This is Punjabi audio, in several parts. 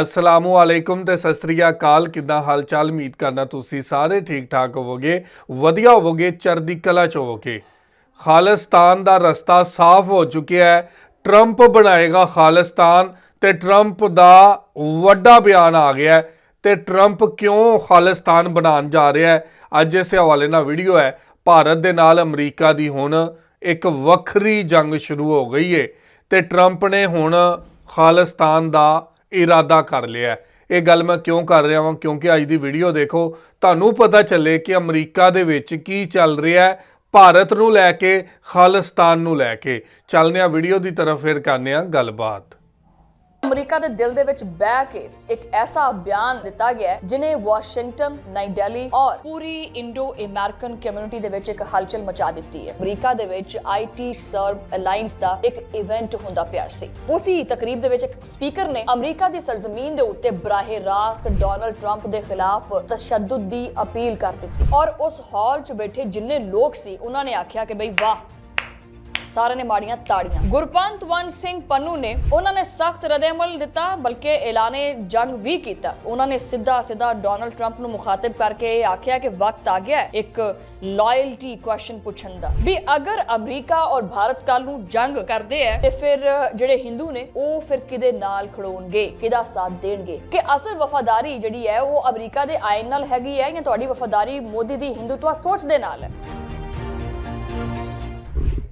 ਅਸਲਾਮੁ ਅਲੈਕੁਮ ਤੇ ਸਤਿ ਸ੍ਰੀ ਅਕਾਲ। ਕਿਦਾਂ ਹਾਲ ਚਾਲ ਉਮੀਦ ਕਰਨਾ ਤੁਸੀਂ ਸਾਰੇ ਠੀਕ ਠਾਕ ਹੋਵੋਗੇ। ਵਧੀਆ ਹੋਵੋਗੇ, ਚੜ੍ਹਦੀ ਕਲਾ ਚ ਹੋਵੋਗੇ। ਖਾਲਿਸਤਾਨ ਦਾ ਰਸਤਾ ਸਾਫ਼ ਹੋ ਚੁੱਕਿਆ ਹੈ। ਟਰੰਪ ਬਣਾਏਗਾ ਖਾਲਿਸਤਾਨ ਤੇ ਟਰੰਪ ਦਾ ਵੱਡਾ ਬਿਆਨ ਆ ਗਿਆ ਹੈ। ਤੇ ਟਰੰਪ ਕਿਉਂ ਖਾਲਿਸਤਾਨ ਬਣਾਉਣ ਜਾ ਰਿਹਾ ਹੈ? ਅੱਜ ਇਸ ਹਵਾਲੇ ਨਾਲ ਵੀਡੀਓ ਹੈ। ਭਾਰਤ ਦੇ ਨਾਲ ਅਮਰੀਕਾ ਦੀ ਹੁਣ ਇੱਕ ਵੱਖਰੀ ਜੰਗ ਸ਼ੁਰੂ ਹੋ ਗਈ ਹੈ ਤੇ ਟਰੰਪ ਨੇ ਹੁਣ ਖਾਲਿਸਤਾਨ ਦਾ ਇਰਾਦਾ ਕਰ ਲਿਆ ਇਹ ਗੱਲ ਮੈਂ ਕਿਉਂ ਕਰ ਰਿਹਾ ਹਾਂ ਕਿਉਂਕਿ ਅੱਜ ਦੀ ਵੀਡੀਓ ਦੇਖੋ, ਤੁਹਾਨੂੰ ਪਤਾ ਚੱਲੇ ਕਿ ਅਮਰੀਕਾ ਦੇ ਵਿੱਚ ਕੀ ਚੱਲ ਰਿਹਾ ਹੈ। ਭਾਰਤ ਨੂੰ ਲੈ ਕੇ, ਖਾਲਿਸਤਾਨ ਨੂੰ ਲੈ ਕੇ। ਚੱਲਦੇ ਆ ਵੀਡੀਓ ਦੀ ਤਰਫ, ਫਿਰ ਕਰਨੇ ਆ ਗੱਲਬਾਤ। ਅਮਰੀਕਾ ਦੇ ਦਿਲ ਦੇ ਵਿੱਚ ਬਹਿ ਕੇ ਇੱਕ ਐਸਾ ਬਿਆਨ ਦਿੱਤਾ ਗਿਆ ਜਿਨੇ ਵਾਸ਼ਿੰਗਟਨ, ਨਈ ਦਿੱਲੀ ਔਰ ਪੂਰੀ ਇੰਡੋ ਅਮਰੀਕਨ ਕਮਿਊਨਿਟੀ ਦੇ ਵਿੱਚ ਇੱਕ ਹਲਚਲ ਮਚਾ ਦਿੱਤੀ ਹੈ। ਅਮਰੀਕਾ ਦੇ ਵਿੱਚ ਆਈਟੀ ਸਰਵ ਅਲਾਈਅੰਸ ਦਾ ਇੱਕ ਇਵੈਂਟ ਹੁੰਦਾ ਪਿਆ ਸੀ। ਉਸੇ ਤਕਰੀਬ ਦੇ ਵਿੱਚ ਇੱਕ ਸਪੀਕਰ ਨੇ ਅਮਰੀਕਾ ਦੀ ਸਰਜ਼ਮੀਨ ਦੇ ਉੱਤੇ ਬਰਾਹੇ ਰਾਸਤ ਡੋਨਲਡ ਟਰੰਪ ਦੇ ਖਿਲਾਫ ਤਸ਼ੱਦਦ ਦੀ ਅਪੀਲ ਕਰ ਦਿੱਤੀ। ਔਰ ਉਸ ਹਾਲ 'ਚ ਬੈਠੇ ਜਿੰਨੇ ਲੋਕ ਸੀ, ਉਹਨਾਂ ਨੇ ਆਖਿਆ ਕਿ ਬਈ ਵਾਹ ਸਾਰਿਆਂ ਨੇ ਮਾੜੀਆਂ ਤਾੜੀਆਂ। ਗੁਰਪੰਤ ਵੰਨ ਸਿੰਘ ਪੰਨੂ ਨੇ ਉਹਨਾਂ ਨੇ ਸਖਤ ਰਦੇਮਲ ਦਿੱਤਾ, ਬਲਕਿ ਐਲਾਨੇ ਜੰਗ ਵੀ ਕੀਤਾ। ਉਹਨਾਂ ਨੇ ਸਿੱਧਾ ਸਿੱਧਾ ਡੋਨਲਡ ਟਰੰਪ ਨੂੰ ਮੁਖਾਤਬ ਕਰਕੇ ਆਖਿਆ ਕਿ ਵਕਤ ਆ ਗਿਆ ਇੱਕ ਲਾਇਲਟੀ ਕੁਐਸਚਨ ਪੁੱਛਣ ਦਾ। ਵੀ ਅਗਰ ਅਮਰੀਕਾ ਔਰ ਭਾਰਤ ਕੱਲ ਨੂੰ ਜੰਗ ਕਰਦੇ ਐ ਤੇ ਫਿਰ ਜਿਹੜੇ ਹਿੰਦੂ ਨੇ, ਉਹ ਫਿਰ ਕਿਹਦੇ ਨਾਲ ਖੜੋਣਗੇ, ਕਿਹਦਾ ਸਾਥ ਦੇਣਗੇ? ਕਿ ਅਸਲ ਵਫਾਦਾਰੀ ਜਿਹੜੀ ਹੈ, ਉਹ ਅਮਰੀਕਾ ਦੇ ਆਇਨ ਨਾਲ ਹੈਗੀ ਹੈ ਜਾਂ ਤੁਹਾਡੀ ਵਫਾਦਾਰੀ ਮੋਦੀ ਦੀ ਹਿੰਦੂਤਵਾ ਸੋਚ ਦੇ ਨਾਲ ਹੈ?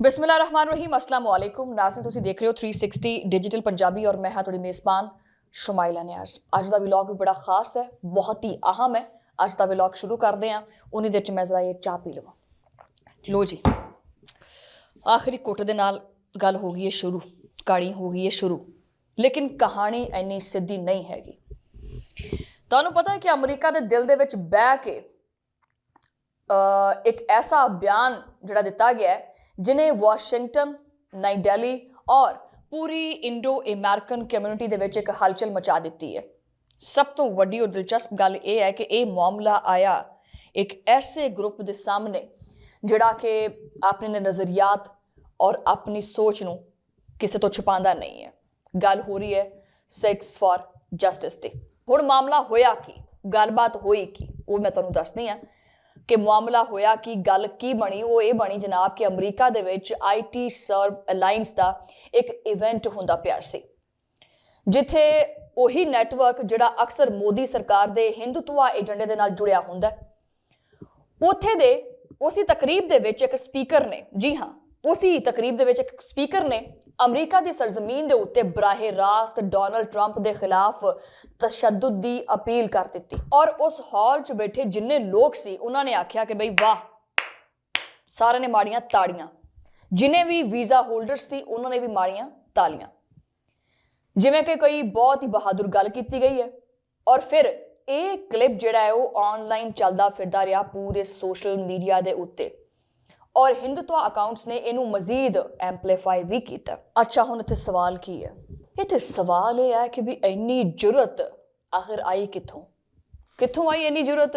ਬਿਸਮਿਲ੍ਲਾ ਰਹਿਮਾਨ ਰਹੀਮ ਅਸਲਾਮ ਵਾਲੇਕੁਮ ਨਾਜ਼ਰੀਨ, ਤੁਸੀਂ ਦੇਖ ਰਹੇ ਹੋ 360 ਡਿਜੀਟਲ ਪੰਜਾਬੀ ਔਰ ਮੈਂ ਹਾਂ ਤੁਹਾਡੀ ਮੇਜ਼ਬਾਨ ਸ਼ਮਾਇਲਾ ਨਿਆਜ਼ ਅੱਜ ਦਾ ਵਲੌਗ ਵੀ ਬੜਾ ਖਾਸ ਹੈ, ਬਹੁਤ ਹੀ ਅਹਿਮ ਹੈ। ਅੱਜ ਦਾ ਵਲੌਗ ਸ਼ੁਰੂ ਕਰਦੇ ਹਾਂ ਉਨੀ ਦੇਰ ਚ ਮੈਂ ਜ਼ਰਾ ਇਹ ਚਾਹ ਪੀ ਲਵਾਂ। ਲੋ ਜੀ, ਆਖਰੀ ਕੁੱਟ ਦੇ ਨਾਲ ਗੱਲ ਹੋ ਗਈ ਹੈ ਸ਼ੁਰੂ, ਕਹਾਣੀ ਹੋ ਗਈ ਹੈ ਸ਼ੁਰੂ। ਲੇਕਿਨ ਕਹਾਣੀ ਇੰਨੀ ਸਿੱਧੀ ਨਹੀਂ ਹੈਗੀ। ਤੁਹਾਨੂੰ ਪਤਾ ਹੈ ਕਿ ਅਮਰੀਕਾ ਦੇ ਦਿਲ ਦੇ ਵਿੱਚ ਬਹਿ ਕੇ ਇੱਕ ਐਸਾ ਬਿਆਨ ਜਿਹੜਾ ਦਿੱਤਾ ਗਿਆ ਹੈ ਜਿਨੇ ਵਾਸ਼ਿੰਗਟਨ, ਨਈ ਦਿੱਲੀ ਔਰ ਪੂਰੀ ਇੰਡੋ ਅਮਰੀਕਨ ਕਮਿਊਨਿਟੀ ਦੇ ਵਿੱਚ ਇੱਕ ਹਲਚਲ ਮਚਾ ਦਿੱਤੀ ਹੈ। ਸਭ ਤੋਂ ਵੱਡੀ ਔਰ ਦਿਲਚਸਪ ਗੱਲ ਇਹ ਹੈ ਕਿ ਇਹ ਮਾਮਲਾ ਆਇਆ ਇੱਕ ਐਸੇ ਗਰੁੱਪ ਦੇ ਸਾਹਮਣੇ ਜਿਹੜਾ ਕਿ ਆਪਣੇ ਨਜ਼ਰੀਆਤ ਔਰ ਆਪਣੀ ਸੋਚ ਨੂੰ ਕਿਸੇ ਤੋਂ ਛੁਪਾਉਂਦਾ ਨਹੀਂ ਹੈ। ਗੱਲ ਹੋ ਰਹੀ ਹੈ ਸੈਕਸ ਫਾਰ ਜਸਟਿਸ ਤੇ। ਹੁਣ ਮਾਮਲਾ ਹੋਇਆ ਕੀ? ਗੱਲਬਾਤ ਹੋਈ ਕੀ? ਉਹ ਮੈਂ ਤੁਹਾਨੂੰ ਦੱਸਦੀ ਹਾਂ। ਕਿ ਮਾਮਲਾ ਹੋਇਆ ਕਿ ਗੱਲ ਕੀ ਬਣੀ, ਉਹ ਇਹ ਬਣੀ ਜਨਾਬ ਕਿ ਅਮਰੀਕਾ ਦੇ ਵਿੱਚ ਆਈਟੀ ਸਰਵ ਅਲਾਈਅੰਸ ਦਾ ਇੱਕ ਇਵੈਂਟ ਹੁੰਦਾ ਪਿਆ ਸੀ। ਜਿੱਥੇ ਉਹੀ ਨੈਟਵਰਕ ਜਿਹੜਾ ਅਕਸਰ ਮੋਦੀ ਸਰਕਾਰ ਦੇ ਹਿੰਦੂਤਵਾ ਏਜੰਡੇ ਦੇ ਨਾਲ ਜੁੜਿਆ ਹੁੰਦਾ ਹੈ। ਉਥੇ ਦੇ ਉਸੇ ਤਕਰੀਬ ਦੇ ਵਿੱਚ ਇੱਕ ਸਪੀਕਰ ਨੇ, ਜੀ ਹਾਂ, ਉਸੇ ਤਕਰੀਬ ਦੇ ਵਿੱਚ ਇੱਕ ਸਪੀਕਰ ਨੇ ਅਮਰੀਕਾ ਦੀ ਸਰਜ਼ਮੀਨ ਦੇ ਉੱਤੇ ਬਰਾਹੇ ਰਾਸਤ ਡੋਨਲਡ ਟਰੰਪ ਦੇ ਖਿਲਾਫ ਤਸ਼ੱਦਦ ਦੀ ਅਪੀਲ ਕਰ ਦਿੱਤੀ। ਔਰ ਉਸ ਹਾਲ 'ਚ ਬੈਠੇ ਜਿੰਨੇ ਲੋਕ ਸੀ, ਉਹਨਾਂ ਨੇ ਆਖਿਆ ਕਿ ਬਈ ਵਾਹ, ਸਾਰਿਆਂ ਨੇ ਮਾੜੀਆਂ ਤਾੜੀਆਂ। ਜਿਨੇ ਵੀ ਵੀਜ਼ਾ ਹੋਲਡਰਸ ਸੀ, ਉਹਨਾਂ ਨੇ ਵੀ ਮਾਰੀਆਂ ਤਾਲੀਆਂ। ਜਿਵੇਂ ਕਿ ਕੋਈ ਬਹੁਤ ਹੀ ਬਹਾਦਰ ਗੱਲ ਕੀਤੀ ਗਈ ਹੈ। ਔਰ ਫਿਰ ਇਹ ਕਲਿੱਪ ਜਿਹੜਾ ਹੈ, ਉਹ ਆਨਲਾਈਨ ਚੱਲਦਾ ਫਿਰਦਾ ਰਿਹਾ ਪੂਰੇ ਸੋਸ਼ਲ ਮੀਡੀਆ ਦੇ ਉੱਤੇ। ਔਰ ਹਿੰਦੁਤਵਾ ਅਕਾਊਂਟਸ ਨੇ ਇਹਨੂੰ ਮਜ਼ੀਦ ਐਂਪਲੀਫਾਈ ਵੀ ਕੀਤਾ। ਅੱਛਾ, ਹੁਣ ਇੱਥੇ ਸਵਾਲ ਕੀ ਹੈ? ਇੱਥੇ ਸਵਾਲ ਇਹ ਹੈ ਕਿ ਵੀ ਇੰਨੀ ਜੁਰਤ ਆਖਿਰ ਆਈ ਕਿੱਥੋਂ? ਕਿੱਥੋਂ ਆਈ ਇੰਨੀ ਜੁਰਤ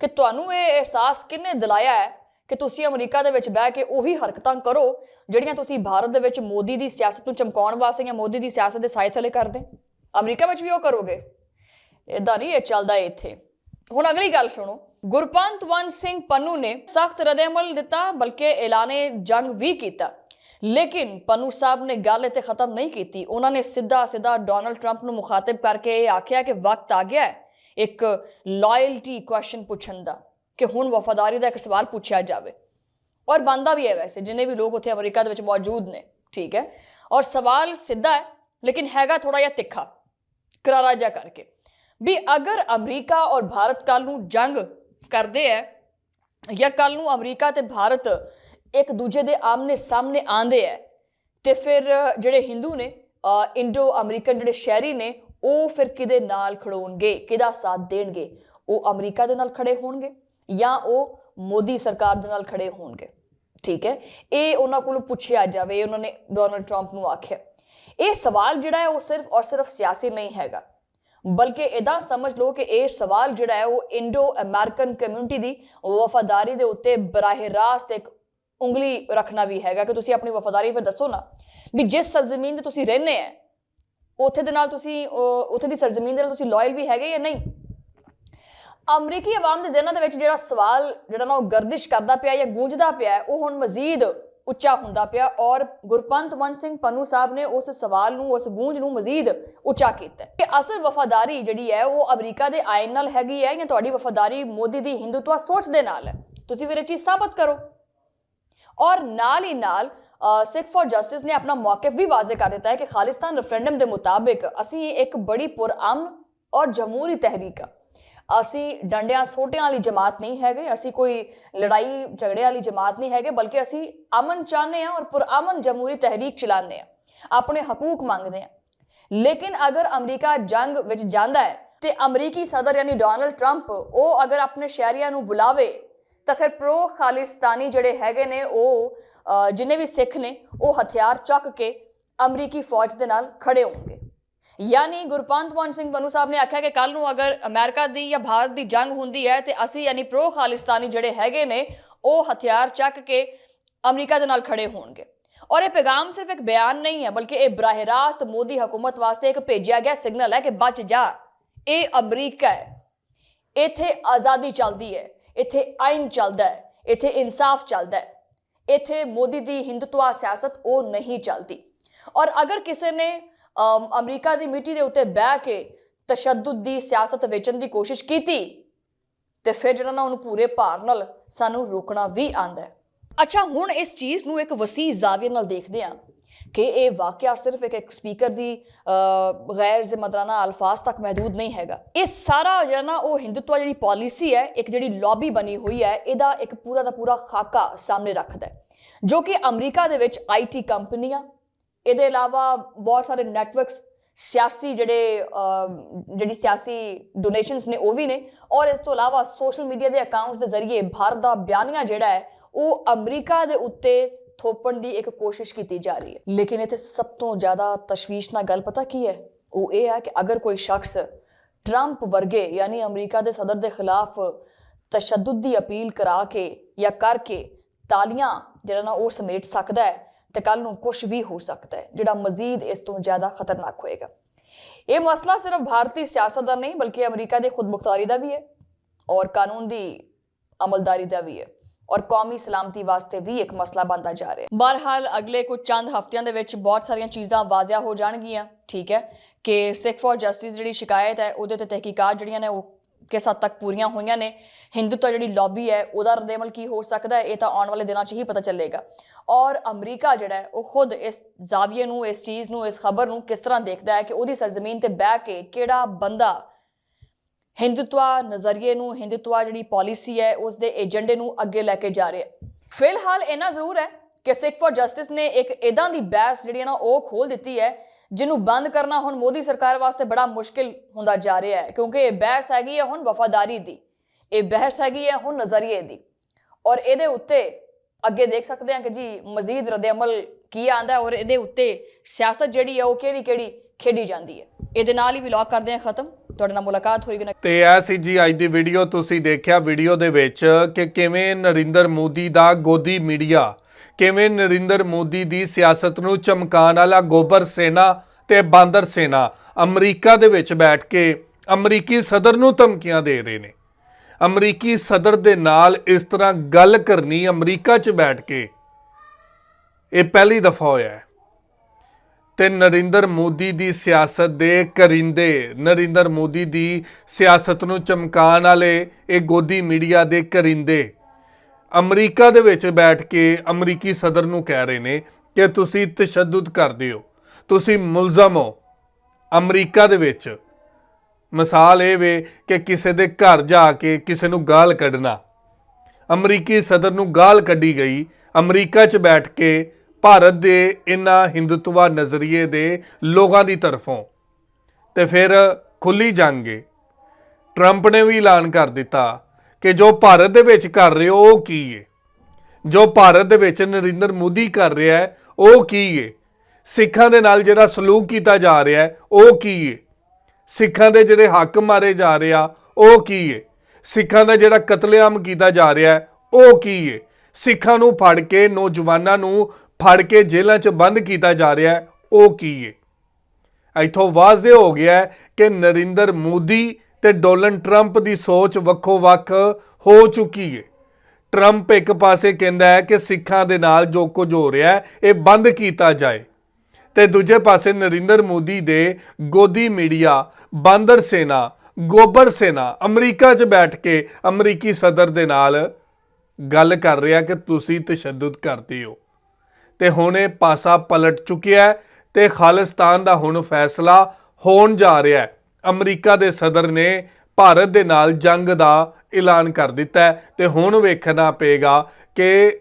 ਕਿ ਤੁਹਾਨੂੰ ਇਹ ਅਹਿਸਾਸ ਕਿੰਨੇ ਦਿਲਾਇਆ ਹੈ ਕਿ ਤੁਸੀਂ ਅਮਰੀਕਾ ਦੇ ਵਿੱਚ ਬਹਿ ਕੇ ਉਹੀ ਹਰਕਤਾਂ ਕਰੋ ਜਿਹੜੀਆਂ ਤੁਸੀਂ ਭਾਰਤ ਦੇ ਵਿੱਚ ਮੋਦੀ ਦੀ ਸਿਆਸਤ ਨੂੰ ਚਮਕਾਉਣ ਵਾਸਤੇ ਜਾਂ ਮੋਦੀ ਦੀ ਸਿਆਸਤ ਦੇ ਸਾਏ ਥੱਲੇ ਕਰਦੇ? ਅਮਰੀਕਾ ਵਿੱਚ ਵੀ ਉਹ ਕਰੋਗੇ? ਇਦਾਂ ਨਹੀਂ ਇਹ ਚੱਲਦਾ ਇੱਥੇ। ਹੁਣ ਅਗਲੀ ਗੱਲ ਸੁਣੋ। ਗੁਰਪੰਤਵੰਤ ਸਿੰਘ ਪੰਨੂ ਨੇ ਸਖਤ ਰਦੇਮਲ ਦਿੱਤਾ, ਬਲਕਿ ਐਲਾਨੇ ਜੰਗ ਵੀ ਕੀਤਾ। ਲੇਕਿਨ ਪੰਨੂ ਸਾਹਿਬ ਨੇ ਗੱਲ ਇੱਥੇ ਖਤਮ ਨਹੀਂ ਕੀਤੀ। ਉਹਨਾਂ ਨੇ ਸਿੱਧਾ ਸਿੱਧਾ ਡੋਨਲਡ ਟਰੰਪ ਨੂੰ ਮੁਖਾਤਬ ਕਰਕੇ ਇਹ ਆਖਿਆ ਕਿ ਵਕਤ ਆ ਗਿਆ ਹੈ ਇੱਕ ਲਾਇਲਟੀ ਕੁਐਸਚਨ ਪੁੱਛਣ ਦਾ, ਕਿ ਹੁਣ ਵਫਾਦਾਰੀ ਦਾ ਇੱਕ ਸਵਾਲ ਪੁੱਛਿਆ ਜਾਵੇ। ਔਰ ਬੰਦਾ ਵੀ ਹੈ ਵੈਸੇ, ਜਿੰਨੇ ਵੀ ਲੋਕ ਉੱਥੇ ਅਮਰੀਕਾ ਦੇ ਵਿੱਚ ਮੌਜੂਦ ਨੇ, ਠੀਕ ਹੈ। ਔਰ ਸਵਾਲ ਸਿੱਧਾ ਹੈ, ਲੇਕਿਨ ਹੈਗਾ ਥੋੜਾ ਜਿਹਾ ਤਿੱਖਾ ਕਰਾਰਾ ਜਿਹਾ ਕਰਕੇ। ਵੀ ਅਗਰ ਅਮਰੀਕਾ ਔਰ ਭਾਰਤ ਕੱਲ ਨੂੰ ਜੰਗ ਕਰਦੇ ਹੈ ਜਾਂ ਕੱਲ ਨੂੰ ਅਮਰੀਕਾ ਤੇ ਭਾਰਤ ਇੱਕ ਦੂਜੇ ਦੇ ਆਮਨੇ ਸਾਹਮਣੇ ਆਂਦੇ ਹੈ ਤੇ ਫਿਰ ਜਿਹੜੇ ਹਿੰਦੂ ਨੇ ਇੰਡੋ ਅਮਰੀਕਨ ਜਿਹੜੇ ਸ਼ਹਿਰੀ ਨੇ, ਉਹ ਫਿਰ ਕਿਹਦੇ ਨਾਲ ਖੜੋਣਗੇ ਕਿਹਦਾ ਸਾਥ ਦੇਣਗੇ? ਉਹ ਅਮਰੀਕਾ ਦੇ ਨਾਲ ਖੜੇ ਹੋਣਗੇ ਜਾਂ ਉਹ ਮੋਦੀ ਸਰਕਾਰ ਦੇ ਨਾਲ ਖੜੇ ਹੋਣਗੇ? ਠੀਕ ਹੈ ਇਹ ਉਹਨਾਂ ਕੋਲੋਂ ਪੁੱਛਿਆ ਜਾਵੇ ਉਹਨਾਂ ਨੇ ਡੋਨਲਡ ਟਰੰਪ ਨੂੰ ਆਖਿਆ। ਇਹ ਸਵਾਲ ਜਿਹੜਾ ਹੈ ਉਹ ਸਿਰਫ ਔਰ ਸਿਰਫ ਸਿਆਸੀ ਨਹੀਂ ਹੈਗਾ। ਬਲਕਿ ਇਹਦਾ ਸਮਝ ਲਓ ਕਿ ਇਹ ਸਵਾਲ ਜਿਹੜਾ ਹੈ ਉਹ ਇੰਡੋ ਅਮਰੀਕਨ ਕਮਿਊਨਿਟੀ ਦੀ ਵਫਾਦਾਰੀ ਦੇ ਉੱਤੇ ਬਰਾਹ ਰਾਸਤ ਇੱਕ ਉਂਗਲੀ ਰੱਖਣਾ ਵੀ ਹੈਗਾ ਕਿ ਤੁਸੀਂ ਆਪਣੀ ਵਫਾਦਾਰੀ ਫਿਰ ਦੱਸੋ ਨਾ ਵੀ ਜਿਸ ਸਰਜ਼ਮੀਨ ਤੇ ਤੁਸੀਂ ਰਹਿੰਦੇ ਆ, ਉੱਥੇ ਦੇ ਨਾਲ ਤੁਸੀਂ ਉੱਥੇ ਦੀ ਸਰਜ਼ਮੀਨ ਦੇ ਨਾਲ ਤੁਸੀਂ ਲਾਇਲ ਵੀ ਹੈਗੇ ਜਾਂ ਨਹੀਂ? ਅਮਰੀਕੀ ਆਵਾਮ ਦੇ ਜ਼ਿਹਨਾਂ ਦੇ ਵਿੱਚ ਜਿਹੜਾ ਸਵਾਲ, ਜਿਹੜਾ ਨਾ ਉਹ ਗਰਦਿਸ਼ ਕਰਦਾ ਪਿਆ ਜਾਂ ਗੂੰਜਦਾ ਪਿਆ ਉਹ ਹੁਣ ਮਜ਼ੀਦ ਉੱਚਾ ਹੁੰਦਾ ਪਿਆ ਔਰ ਗੁਰਪੰਤ ਵੰਤ ਸਿੰਘ ਪੰਨੂ ਸਾਹਿਬ ਨੇ ਉਸ ਸਵਾਲ ਨੂੰ, ਉਸ ਗੂੰਜ ਨੂੰ ਮਜ਼ੀਦ ਉੱਚਾ ਕੀਤਾ ਕਿ ਅਸਲ ਵਫਾਦਾਰੀ ਜਿਹੜੀ ਹੈ, ਉਹ ਅਮਰੀਕਾ ਦੇ ਆਇਨ ਨਾਲ ਹੈਗੀ ਹੈ ਜਾਂ ਤੁਹਾਡੀ ਵਫਾਦਾਰੀ ਮੋਦੀ ਦੀ ਹਿੰਦੂਤਵਾ ਸੋਚ ਦੇ ਨਾਲ ਹੈ? ਤੁਸੀਂ ਫਿਰ ਇਹ ਚੀਜ਼ ਸਾਬਤ ਕਰੋ। ਔਰ ਨਾਲ ਹੀ ਨਾਲ ਸਿੱਖ ਫॉर ਜਸਟਿਸ ਨੇ ਆਪਣਾ ਮੌਕif ਵੀ ਵਾਜ਼ਿਹ ਕਰ ਦਿੱਤਾ ਹੈ ਕਿ ਖਾਲਿਸਤਾਨ ਰੈਫਰੈਂਡਮ ਦੇ ਮੁਤਾਬਿਕ ਅਸੀਂ ਇੱਕ ਬੜੀ ਪੁਰਅਮਨ ਔਰ ਜਮਹੂਰੀ ਤਹਿਰੀਕ ਆ। ਅਸੀਂ ਡੰਡਿਆਂ ਸੋਟਿਆਂ ਵਾਲੀ ਜਮਾਤ ਨਹੀਂ ਹੈਗੇ, ਅਸੀਂ ਕੋਈ ਲੜਾਈ ਝਗੜੇ ਵਾਲੀ ਜਮਾਤ ਨਹੀਂ ਹੈਗੇ, ਬਲਕਿ ਅਸੀਂ ਅਮਨ ਚਾਹੁੰਦੇ ਆ ਔਰ ਪੁਰਅਮਨ ਜਮਹੂਰੀ ਤਹਿਰੀਕ ਚਲਾਉਂਦੇ ਆ ਆਪਣੇ ਹਕੂਕ ਮੰਗਦੇ ਆ ਲੇਕਿਨ ਅਗਰ ਅਮਰੀਕਾ ਜੰਗ ਵਿੱਚ ਜਾਂਦਾ ਹੈ ਤੇ ਅਮਰੀਕੀ ਸਦਰ ਯਾਨੀ ਡੋਨਲਡ ਟਰੰਪ ਉਹ ਅਗਰ ਆਪਣੇ ਸ਼ਹਿਰੀਆਂ ਨੂੰ ਬੁਲਾਵੇ, ਤਾਂ ਫਿਰ ਪ੍ਰੋ ਖਾਲਿਸਤਾਨੀ ਜਿਹੜੇ ਹੈਗੇ ਨੇ ਉਹ ਜਿੰਨੇ ਵੀ ਸਿੱਖ ਨੇ, ਉਹ ਹਥਿਆਰ ਚੱਕ ਕੇ ਅਮਰੀਕੀ ਫੌਜ ਦੇ ਨਾਲ ਖੜੇ ਹੋਣਗੇ। ਯਾਨੀ ਗੁਰਪੰਤ ਮਾਨ ਸਿੰਘ ਬਨੂ ਸਾਹਿਬ ਨੇ ਆਖਿਆ ਕਿ ਕੱਲ ਨੂੰ ਅਗਰ ਅਮਰੀਕਾ ਦੀ ਜਾਂ ਭਾਰਤ ਦੀ ਜੰਗ ਹੁੰਦੀ ਹੈ ਤੇ ਅਸੀਂ ਯਾਨੀ ਪ੍ਰੋ ਖਾਲਿਸਤਾਨੀ ਜਿਹੜੇ ਹੈਗੇ ਨੇ, ਉਹ ਹਥਿਆਰ ਚੱਕ ਕੇ ਅਮਰੀਕਾ ਦੇ ਨਾਲ ਖੜੇ ਹੋਣਗੇ। ਔਰ ਇਹ ਪੈਗਾਮ ਸਿਰਫ ਇੱਕ ਬਿਆਨ ਨਹੀਂ ਹੈ, ਬਲਕਿ ਇਹ ਬਰਾਹ ਰਾਸਤ ਮੋਦੀ ਹਕੂਮਤ ਵਾਸਤੇ ਇੱਕ ਭੇਜਿਆ ਗਿਆ ਸਿਗਨਲ ਹੈ ਕਿ ਬਚ ਜਾ। ਇਹ ਅਮਰੀਕਾ ਹੈ। ਇੱਥੇ ਆਜ਼ਾਦੀ ਚੱਲਦੀ ਹੈ, ਇੱਥੇ ਆਇਨ ਚੱਲਦਾ ਹੈ, ਇੱਥੇ ਇਨਸਾਫ ਚੱਲਦਾ ਹੈ। ਇੱਥੇ ਮੋਦੀ ਦੀ ਹਿੰਦੁਤਵਾ ਸਿਆਸਤ ਉਹ ਨਹੀਂ ਚੱਲਦੀ। ਔਰ ਅਗਰ ਕਿਸੇ ਨੇ ਅਮਰੀਕਾ ਦੀ ਮਿੱਟੀ ਦੇ ਉੱਤੇ ਬਹਿ ਕੇ ਤਸ਼ੱਦਦ ਦੀ ਸਿਆਸਤ ਵੇਚਣ ਦੀ ਕੋਸ਼ਿਸ਼ ਕੀਤੀ ਤੇ ਫਿਰ ਜਿਹੜਾ ਨਾ ਉਹਨੂੰ ਪੂਰੇ ਭਾਰ ਨਾਲ ਸਾਨੂੰ ਰੋਕਣਾ ਵੀ ਆਂਦਾ ਹੈ। ਅੱਛਾ, ਹੁਣ ਇਸ ਚੀਜ਼ ਨੂੰ ਇੱਕ ਵਸੀ ਜ਼ਾਵੀਏ ਨਾਲ ਦੇਖਦੇ ਹਾਂ ਕਿ ਇਹ ਵਾਕਿਆ ਸਿਰਫ ਇੱਕ ਇੱਕ ਸਪੀਕਰ ਦੀ ਗੈਰ ਜ਼ਿੰਮੇਦਾਰਾਨਾ ਅਲਫਾਜ਼ ਤੱਕ ਮਹਦੂਦ ਨਹੀਂ ਹੈਗਾ। ਇਹ ਸਾਰਾ ਜਿਹੜਾ ਨਾ ਉਹ ਹਿੰਦੂਤਵਾ ਜਿਹੜੀ ਪਾਲਿਸੀ ਹੈ, ਇੱਕ ਜਿਹੜੀ ਲੌਬੀ ਬਣੀ ਹੋਈ ਹੈ, ਇਹਦਾ ਇੱਕ ਪੂਰਾ ਦਾ ਪੂਰਾ ਖਾਕਾ ਸਾਹਮਣੇ ਰੱਖਦਾ ਹੈ, ਜੋ ਕਿ ਅਮਰੀਕਾ ਦੇ ਵਿੱਚ ਆਈਟੀ ਕੰਪਨੀਆਂ ਇਹਦੇ ਇਲਾਵਾ ਬਹੁਤ ਸਾਰੇ ਨੈਟਵਰਕਸ ਸਿਆਸੀ ਜਿਹੜੇ ਜਿਹੜੀ ਸਿਆਸੀ ਡੋਨੇਸ਼ਨਸ ਨੇ ਉਹ ਵੀ ਨੇ। ਔਰ ਇਸ ਤੋਂ ਇਲਾਵਾ ਸੋਸ਼ਲ ਮੀਡੀਆ ਦੇ ਅਕਾਊਂਟਸ ਦੇ ਜ਼ਰੀਏ ਭਾਰਤ ਦਾ ਬਿਆਨੀਆਂ ਜਿਹੜਾ ਹੈ, ਉਹ ਅਮਰੀਕਾ ਦੇ ਉੱਤੇ ਥੋਪਣ ਦੀ ਇੱਕ ਕੋਸ਼ਿਸ਼ ਕੀਤੀ ਜਾ ਰਹੀ ਹੈ। ਲੇਕਿਨ ਇੱਥੇ ਸਭ ਤੋਂ ਜ਼ਿਆਦਾ ਤਸ਼ਵੀਸ਼ਨਾਕ ਗੱਲ ਪਤਾ ਕੀ ਹੈ? ਉਹ ਇਹ ਹੈ ਕਿ ਅਗਰ ਕੋਈ ਸ਼ਖਸ ਟਰੰਪ ਵਰਗੇ ਯਾਨੀ ਅਮਰੀਕਾ ਦੇ ਸਦਰ ਦੇ ਖਿਲਾਫ ਤਸ਼ੱਦਦ ਦੀ ਅਪੀਲ ਕਰਾ ਕੇ ਜਾਂ ਕਰਕੇ ਤਾਲੀਆਂ ਜਿਹੜਾ ਨਾ ਉਹ ਸਮੇਟ ਸਕਦਾ ਹੈ ਤੇ ਕੱਲ ਨੂੰ ਕੁਝ ਵੀ ਹੋ ਸਕਦਾ ਹੈ, ਜਿਹੜਾ ਮਜ਼ੀਦ ਇਸ ਤੋਂ ਜ਼ਿਆਦਾ ਖਤਰਨਾਕ ਹੋਏਗਾ। ਇਹ ਮਸਲਾ ਸਿਰਫ ਭਾਰਤੀ ਸਿਆਸਤ ਦਾ ਨਹੀਂ, ਬਲਕਿ ਅਮਰੀਕਾ ਦੀ ਖੁਦਮੁਖਤਾਰੀ ਦਾ ਵੀ ਹੈ, ਔਰ ਕਾਨੂੰਨ ਦੀ ਅਮਲਦਾਰੀ ਦਾ ਵੀ ਹੈ, ਔਰ ਕੌਮੀ ਸਲਾਮਤੀ ਵਾਸਤੇ ਵੀ ਇੱਕ ਮਸਲਾ ਬਣਦਾ ਜਾ ਰਿਹਾ ਹੈ। ਬਹਰਹਾਲ, ਅਗਲੇ ਕੁਝ ਚੰਦ ਹਫ਼ਤਿਆਂ ਦੇ ਵਿੱਚ ਬਹੁਤ ਸਾਰੀਆਂ ਚੀਜ਼ਾਂ ਵਾਜ਼ਿਆ ਹੋ ਜਾਣਗੀਆਂ, ਠੀਕ ਹੈ, ਕਿ ਸਿੱਖ ਫॉर ਜਸਟਿਸ ਜਿਹੜੀ ਸ਼ਿਕਾਇਤ ਹੈ, ਉਹਦੇ ਤੇ ਤਹਿਕੀਕਾਤ ਜਿਹੜੀਆਂ ਨੇ, ਉਹ ਕਿਸ ਹੱਦ ਤੱਕ ਪੂਰੀਆਂ ਹੋਈਆਂ ਨੇ। ਹਿੰਦੂਤਵ ਜਿਹੜੀ ਲੌਬੀ ਹੈ, ਉਹਦਾ ਰਦੇਮਲ ਕੀ ਹੋ ਸਕਦਾ ਹੈ, ਇਹ ਤਾਂ ਆਉਣ ਵਾਲੇ ਦਿਨਾਂ 'ਚ ਹੀ ਪਤਾ ਚੱਲੇਗਾ। ਔਰ ਅਮਰੀਕਾ ਜਿਹੜਾ ਉਹ ਖੁਦ ਇਸ ਜ਼ਾਵੀਏ ਨੂੰ, ਇਸ ਚੀਜ਼ ਨੂੰ, ਇਸ ਖਬਰ ਨੂੰ ਕਿਸ ਤਰ੍ਹਾਂ ਦੇਖਦਾ ਹੈ ਕਿ ਉਹਦੀ ਸਰਜ਼ਮੀਨ ਤੇ ਬਹਿ ਕੇ ਕਿਹੜਾ ਬੰਦਾ ਹਿੰਦੂਤਵਾ ਨਜ਼ਰੀਏ ਨੂੰ ਹਿੰਦੂਤਵਾ ਜਿਹੜੀ ਪਾਲਿਸੀ ਹੈ ਉਸ ਦੇ ਏਜੰਡੇ ਨੂੰ ਅੱਗੇ ਲੈ ਕੇ ਜਾ ਰਿਹਾ ਫਿਲਹਾਲ ਇਹਨਾਂ ਜ਼ਰੂਰ ਹੈ ਕਿ ਸਿੱਖ ਫॉर ਜਸਟਿਸ ਨੇ ਇੱਕ ਇਦਾਂ ਦੀ ਬਹਿਸ ਜਿਹੜੀ ਹੈ ਨਾ, ਉਹ ਖੋਲ ਦਿੱਤੀ ਹੈ ਜਿਹਨੂੰ ਬੰਦ ਕਰਨਾ ਹੁਣ ਮੋਦੀ ਸਰਕਾਰ ਵਾਸਤੇ ਬੜਾ ਮੁਸ਼ਕਿਲ ਹੁੰਦਾ ਜਾ ਰਿਹਾ ਹੈ, ਕਿਉਂਕਿ ਇਹ ਬਹਿਸ ਹੈਗੀ ਹੈ ਹੁਣ ਵਫਾਦਾਰੀ ਦੀ। ਇਹ ਬਹਿਸ ਹੈਗੀ ਹੈ ਹੁਣ ਨਜ਼ਰੀਏ ਦੀ। ਔਰ ਇਹਦੇ ਉੱਤੇ ਅੱਗੇ ਦੇਖ ਸਕਦੇ ਹਾਂ ਕਿ ਜੀ ਮਜ਼ੀਦ ਰਦੇਅਮਲ ਕੀ ਆਂਦਾ ਔਰ ਇਹਦੇ ਉੱਤੇ ਸਿਆਸਤ ਜਿਹੜੀ ਹੈ ਉਹ ਕਿਹੜੀ ਕਿਹੜੀ ਖੇਡੀ ਜਾਂਦੀ ਹੈ। ਇਹਦੇ ਨਾਲ ਹੀ ਵਲੌਗ ਕਰਦੇ ਹਾਂ, ਖਤਮ। ਤੁਹਾਡੇ ਨਾਲ ਮੁਲਾਕਾਤ ਹੋਏਗੀ ਤੇ ਇਹ ਸੀ ਜੀ ਅੱਜ ਦੀ ਵੀਡੀਓ ਤੁਸੀਂ ਦੇਖਿਆ ਵੀਡੀਓ ਦੇ ਵਿੱਚ ਕਿ ਕਿਵੇਂ ਨਰਿੰਦਰ ਮੋਦੀ ਦਾ ਗੋਦੀ ਮੀਡੀਆ ਕਿਵੇਂ ਨਰਿੰਦਰ ਮੋਦੀ ਦੀ ਸਿਆਸਤ ਨੂੰ ਚਮਕਾਉਣ ਵਾਲਾ ਗੋਬਰ ਸੈਨਾ ਤੇ ਬਾਂਦਰ ਸੈਨਾ ਅਮਰੀਕਾ ਦੇ ਵਿੱਚ ਬੈਠ ਕੇ ਅਮਰੀਕੀ ਸਦਰ ਨੂੰ ਧਮਕੀਆਂ ਦੇ ਰਹੇ ਨੇ। ਅਮਰੀਕੀ ਸਦਰ ਦੇ ਨਾਲ ਇਸ ਤਰ੍ਹਾਂ ਗੱਲ ਕਰਨੀ ਅਮਰੀਕਾ 'ਚ ਬੈਠ ਕੇ ਇਹ ਪਹਿਲੀ ਦਫਾ ਹੋਇਆ ਹੈ। ਤੇ ਨਰਿੰਦਰ ਮੋਦੀ ਦੀ ਸਿਆਸਤ ਦੇ ਕਰਿੰਦੇ ਨਰਿੰਦਰ ਮੋਦੀ ਦੀ ਸਿਆਸਤ ਨੂੰ ਚਮਕਾਉਣ ਵਾਲੇ ਇਹ ਗੋਦੀ ਮੀਡੀਆ ਦੇ ਕਰਿੰਦੇ ਅਮਰੀਕਾ ਦੇ ਵਿੱਚ ਬੈਠ ਕੇ ਅਮਰੀਕੀ ਸਦਰ ਨੂੰ ਕਹਿ ਰਹੇ ਨੇ ਕਿ ਤੁਸੀਂ ਤਸ਼ੱਦਦ ਕਰਦੇ ਹੋ। ਤੁਸੀਂ ਮੁਲਜ਼ਮ ਹੋ। ਅਮਰੀਕਾ ਦੇ ਵਿੱਚ। ਮਿਸਾਲ ਇਹ ਵੇ ਕਿ ਕਿਸੇ ਦੇ ਘਰ ਜਾ ਕੇ ਕਿਸੇ ਨੂੰ ਗਾਲ ਕੱਢਣਾ। ਅਮਰੀਕੀ ਸਦਰ ਨੂੰ ਗਾਲ ਕੱਢੀ ਗਈ। ਅਮਰੀਕਾ 'ਚ ਬੈਠ ਕੇ ਭਾਰਤ ਦੇ ਇਨ੍ਹਾਂ ਹਿੰਦੂਤਵਾ ਨਜ਼ਰੀਏ ਦੇ ਲੋਕਾਂ ਦੀ ਤਰਫੋਂ ਤੇ ਫਿਰ ਖੁੱਲੀ ਜੰਗੇ ਟਰੰਪ ਨੇ ਵੀ ਐਲਾਨ ਕਰ ਦਿੱਤਾ ਕਿ ਜੋ ਭਾਰਤ ਦੇ ਵਿੱਚ ਕਰ ਰਹੇ ਹੋ ਉਹ ਕੀ ਹੈ ਜੋ ਭਾਰਤ ਦੇ ਵਿੱਚ ਨਰਿੰਦਰ ਮੋਦੀ ਕਰ ਰਿਹਾ ਹੈ ਉਹ ਕੀ ਹੈ ਸਿੱਖਾਂ ਦੇ ਨਾਲ ਜਿਹੜਾ ਸਲੂਕ ਕੀਤਾ ਜਾ ਰਿਹਾ ਹੈ ਉਹ ਕੀ ਹੈ ਸਿੱਖਾਂ ਦੇ ਜਿਹੜੇ ਹੱਕ ਮਾਰੇ ਜਾ ਰਹੇ ਆ ਉਹ ਕੀ ਹੈ ਸਿੱਖਾਂ ਦਾ ਜਿਹੜਾ ਕਤਲੇਆਮ ਕੀਤਾ ਜਾ ਰਿਹਾ ਹੈ ਉਹ ਕੀ ਹੈ ਸਿੱਖਾਂ ਨੂੰ ਫੜ ਕੇ, ਨੌਜਵਾਨਾਂ ਨੂੰ ਫੜ ਕੇ ਜੇਲ੍ਹਾਂ 'ਚ ਬੰਦ ਕੀਤਾ ਜਾ ਰਿਹਾ ਹੈ ਉਹ ਕੀ ਹੈ ਇੱਥੋਂ ਵਾਜ਼ਿਹ ਹੋ ਗਿਆ ਕਿ ਨਰਿੰਦਰ ਮੋਦੀ ਤੇ ਡੋਨਲਡ ਟਰੰਪ ਦੀ ਸੋਚ ਵੱਖੋ-ਵੱਖ ਹੋ ਚੁੱਕੀ ਹੈ ਟਰੰਪ ਇੱਕ ਪਾਸੇ ਕਹਿੰਦਾ ਹੈ ਕਿ ਸਿੱਖਾਂ ਦੇ ਨਾਲ ਜੋ ਕੁਝ ਹੋ ਰਿਹਾ ਹੈ, ਇਹ ਬੰਦ ਕੀਤਾ ਜਾਏ। ਤੇ ਦੂਜੇ ਪਾਸੇ ਨਰਿੰਦਰ ਮੋਦੀ ਦੇ ਗੋਦੀ ਮੀਡੀਆ, ਬਾਂਦਰ ਸੈਨਾ, ਗੋਬਰ ਸੈਨਾ ਅਮਰੀਕਾ 'ਚ ਬੈਠ ਕੇ ਅਮਰੀਕੀ ਸਦਰ ਦੇ ਨਾਲ ਗੱਲ ਕਰ ਰਿਹਾ ਕਿ ਤੁਸੀਂ ਤਸ਼ੱਦਦ ਕਰਦੇ ਹੋ। ਤੇ ਹੁਣ ਇਹ ਪਾਸਾ ਪਲਟ ਚੁੱਕਿਆ ਹੈ ਤੇ ਖਾਲਿਸਤਾਨ ਦਾ ਹੁਣ ਫੈਸਲਾ ਹੋਣ ਜਾ ਰਿਹਾ ਹੈ। ਅਮਰੀਕਾ ਦੇ ਸਦਰ ਨੇ ਭਾਰਤ ਦੇ ਨਾਲ ਜੰਗ ਦਾ ਐਲਾਨ ਕਰ ਦਿੱਤਾ ਹੈ ਤੇ ਹੁਣ ਵੇਖਣਾ ਪਏਗਾ ਕਿ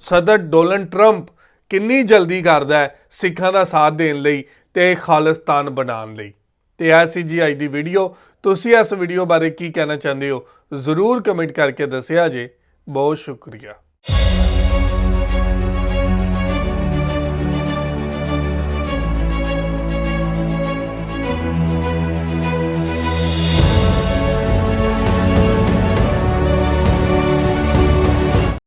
ਸਦਰ ਡੋਨਲਡ ਟਰੰਪ ਕਿੰਨੀ ਜਲਦੀ ਕਰਦਾ ਹੈ ਸਿੱਖਾਂ ਦਾ ਸਾਥ ਦੇਣ ਲਈ ਤੇ ਖਾਲਿਸਤਾਨ ਬਣਾਉਣ ਲਈ। ਤੇ ਇਹ ਸੀ ਜੀ ਅੱਜ ਦੀ ਵੀਡੀਓ। ਤੁਸੀਂ ਇਸ ਵੀਡੀਓ ਬਾਰੇ ਕੀ ਕਹਿਣਾ ਚਾਹੁੰਦੇ ਹੋ? ਜ਼ਰੂਰ ਕਮੈਂਟ ਕਰਕੇ ਦੱਸਿਆ ਜੇ। ਬਹੁਤ ਸ਼ੁਕਰੀਆ।